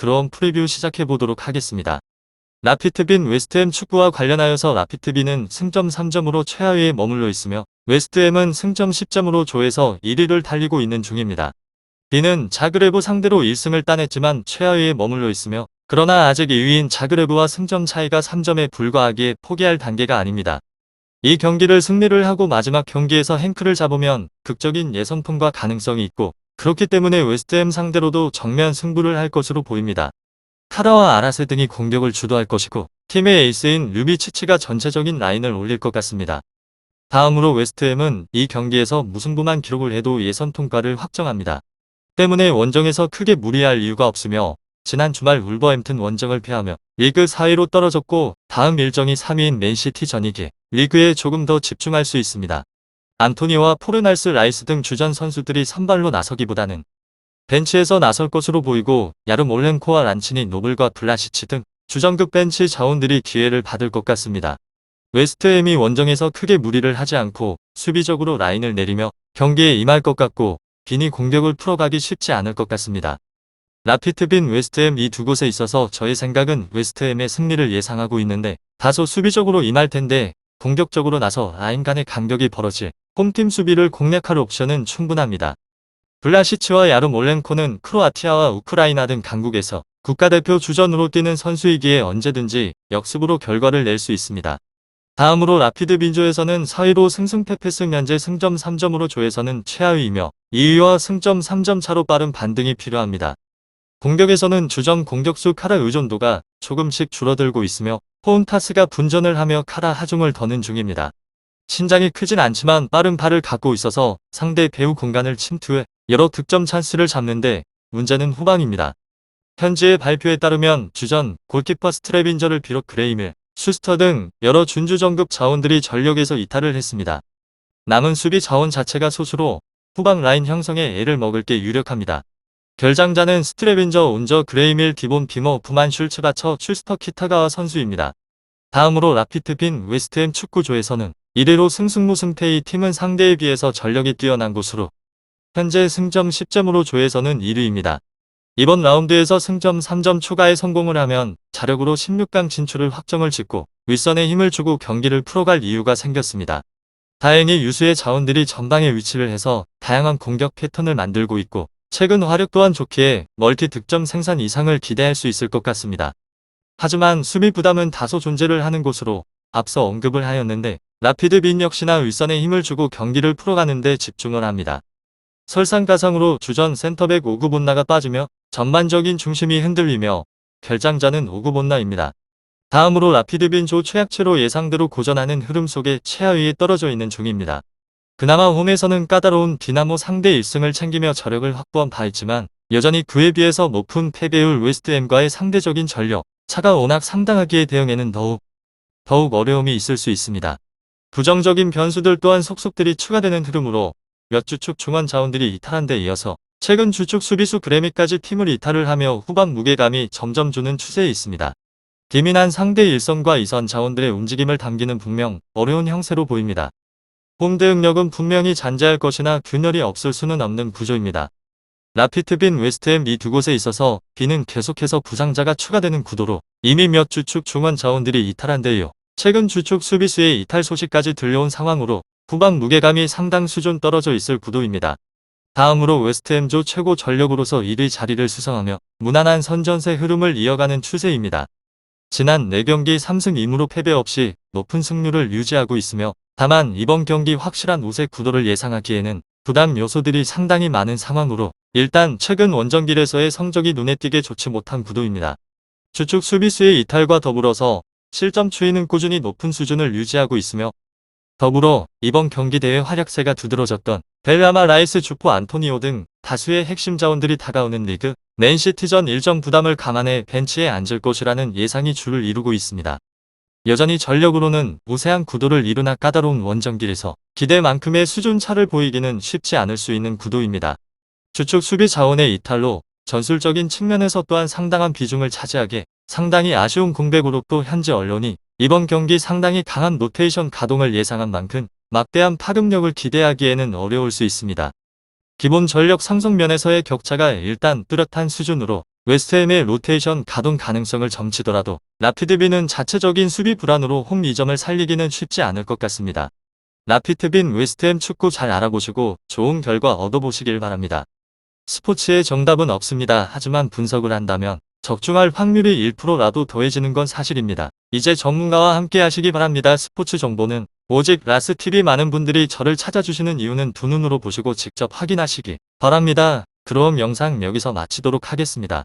그럼 프리뷰 시작해 보도록 하겠습니다. 라피트빈 웨스트햄 축구와 관련하여서 라피트빈은 승점 3점으로 최하위에 머물러 있으며 웨스트햄은 승점 10점으로 조에서 1위를 달리고 있는 중입니다. 빈은 자그레브 상대로 1승을 따냈지만 최하위에 머물러 있으며 그러나 아직 2위인 자그레브와 승점 차이가 3점에 불과하기에 포기할 단계가 아닙니다. 이 경기를 승리를 하고 마지막 경기에서 행크를 잡으면 극적인 예선통과 가능성이 있고 그렇기 때문에 웨스트햄 상대로도 정면 승부를 할 것으로 보입니다. 카라와 아라세 등이 공격을 주도할 것이고 팀의 에이스인 류비치치가 전체적인 라인을 올릴 것 같습니다. 다음으로 웨스트햄은 이 경기에서 무승부만 기록을 해도 예선 통과를 확정합니다. 때문에 원정에서 크게 무리할 이유가 없으며 지난 주말 울버햄튼 원정을 패하며 리그 4위로 떨어졌고 다음 일정이 3위인 맨시티 전이기에 리그에 조금 더 집중할 수 있습니다. 안토니오와 포르날스 라이스 등 주전 선수들이 선발로 나서기보다는 벤치에서 나설 것으로 보이고 야름 올렌코와 란치니 노블과 블라시치 등 주전급 벤치 자원들이 기회를 받을 것 같습니다. 웨스트햄이 원정에서 크게 무리를 하지 않고 수비적으로 라인을 내리며 경기에 임할 것 같고 빈이 공격을 풀어가기 쉽지 않을 것 같습니다. 라피트빈 웨스트햄 이 두 곳에 있어서 저의 생각은 웨스트햄의 승리를 예상하고 있는데 다소 수비적으로 임할 텐데 공격적으로 나서 라인 간의 간격이 벌어질 홈팀 수비를 공략할 옵션은 충분합니다. 블라시치와 야름 올렌코는 크로아티아와 우크라이나 등 강국에서 국가대표 주전으로 뛰는 선수이기에 언제든지 역습으로 결과를 낼 수 있습니다. 다음으로 라피드 빈조에서는 4위로 승승패패승 현재 승점 3점으로 조에서는 최하위이며 2위와 승점 3점 차로 빠른 반등이 필요합니다. 공격에서는 주전 공격수 카라 의존도가 조금씩 줄어들고 있으며 호운타스가 분전을 하며 카라 하중을 더는 중입니다. 신장이 크진 않지만 빠른 팔을 갖고 있어서 상대 배우 공간을 침투해 여러 득점 찬스를 잡는데 문제는 후방입니다. 현지의 발표에 따르면 주전 골키퍼 스트레빈저를 비롯 그레이밀, 슈스터 등 여러 준주전급 자원들이 전력에서 이탈을 했습니다. 남은 수비 자원 자체가 소수로 후방 라인 형성에 애를 먹을 게 유력합니다. 결장자는 스트레빈저, 운저, 그레이밀, 디본, 비머, 부만, 슐츠바처, 슈스터, 키타가와 선수입니다. 다음으로 라피트빈 웨스트햄 축구조에서는 1위로 승승무승패이 팀은 상대에 비해서 전력이 뛰어난 곳으로 현재 승점 10점으로 조에서는 1위입니다. 이번 라운드에서 승점 3점 추가에 성공을 하면 자력으로 16강 진출을 확정을 짓고 윗선에 힘을 주고 경기를 풀어갈 이유가 생겼습니다. 다행히 유수의 자원들이 전방에 위치를 해서 다양한 공격 패턴을 만들고 있고 최근 화력 또한 좋기에 멀티 득점 생산 이상을 기대할 수 있을 것 같습니다. 하지만 수비 부담은 다소 존재를 하는 곳으로 앞서 언급을 하였는데 라피드 빈 역시나 윗선에 힘을 주고 경기를 풀어가는데 집중을 합니다. 설상가상으로 주전 센터백 오구본나가 빠지며 전반적인 중심이 흔들리며 결장자는 오구본나입니다. 다음으로 라피드 빈 조 최악체로 예상대로 고전하는 흐름 속에 최하위에 떨어져 있는 중입니다. 그나마 홈에서는 까다로운 디나모 상대 1승을 챙기며 저력을 확보한 바 있지만 여전히 그에 비해서 높은 패배율 웨스트햄과의 상대적인 전력, 차가 워낙 상당하기에 대응에는 더욱 더욱 어려움이 있을 수 있습니다. 부정적인 변수들 또한 속속들이 추가되는 흐름으로 몇 주축 중원 자원들이 이탈한 데 이어서 최근 주축 수비수 그래미까지 팀을 이탈을 하며 후반 무게감이 점점 주는 추세에 있습니다. 기민한 상대 1선과 2선 자원들의 움직임을 담기는 분명 어려운 형세로 보입니다. 홈 대응력은 분명히 잔재할 것이나 균열이 없을 수는 없는 구조입니다. 라피트빈 웨스트햄 이 두 곳에 있어서 비는 계속해서 부상자가 추가되는 구도로 이미 몇 주축 중원 자원들이 이탈한 데이어 최근 주축 수비수의 이탈 소식까지 들려온 상황으로 후방 무게감이 상당 수준 떨어져 있을 구도입니다. 다음으로 웨스트햄조 최고 전력으로서 1위 자리를 수성하며 무난한 선전세 흐름을 이어가는 추세입니다. 지난 4경기 3승 2무로 패배 없이 높은 승률을 유지하고 있으며 다만 이번 경기 확실한 우세 구도를 예상하기에는 부담 요소들이 상당히 많은 상황으로 일단 최근 원정길에서의 성적이 눈에 띄게 좋지 못한 구도입니다. 주축 수비수의 이탈과 더불어서 실점 추이는 꾸준히 높은 수준을 유지하고 있으며 더불어 이번 경기 대회 활약세가 두드러졌던 벨라마 라이스 주포 안토니오 등 다수의 핵심 자원들이 다가오는 리그 맨시티전 일정 부담을 감안해 벤치에 앉을 것이라는 예상이 주를 이루고 있습니다. 여전히 전력으로는 우세한 구도를 이루나 까다로운 원정길에서 기대만큼의 수준 차를 보이기는 쉽지 않을 수 있는 구도입니다. 주축 수비 자원의 이탈로 전술적인 측면에서 또한 상당한 비중을 차지하게 상당히 아쉬운 공백으로 현지 언론이 이번 경기 상당히 강한 로테이션 가동을 예상한 만큼 막대한 파급력을 기대하기에는 어려울 수 있습니다. 기본 전력 상승 면에서의 격차가 일단 뚜렷한 수준으로 웨스트햄의 로테이션 가동 가능성을 점치더라도 라피드빈은 자체적인 수비 불안으로 홈 이점을 살리기는 쉽지 않을 것 같습니다. 라피드빈 웨스트햄 축구 잘 알아보시고 좋은 결과 얻어보시길 바랍니다. 스포츠의 정답은 없습니다. 하지만 분석을 한다면 적중할 확률이 1%라도 더해지는 건 사실입니다. 이제 전문가와 함께 하시기 바랍니다. 스포츠 정보는 오직 라스TV 많은 분들이 저를 찾아주시는 이유는 두 눈으로 보시고 직접 확인하시기 바랍니다. 그럼 영상 여기서 마치도록 하겠습니다.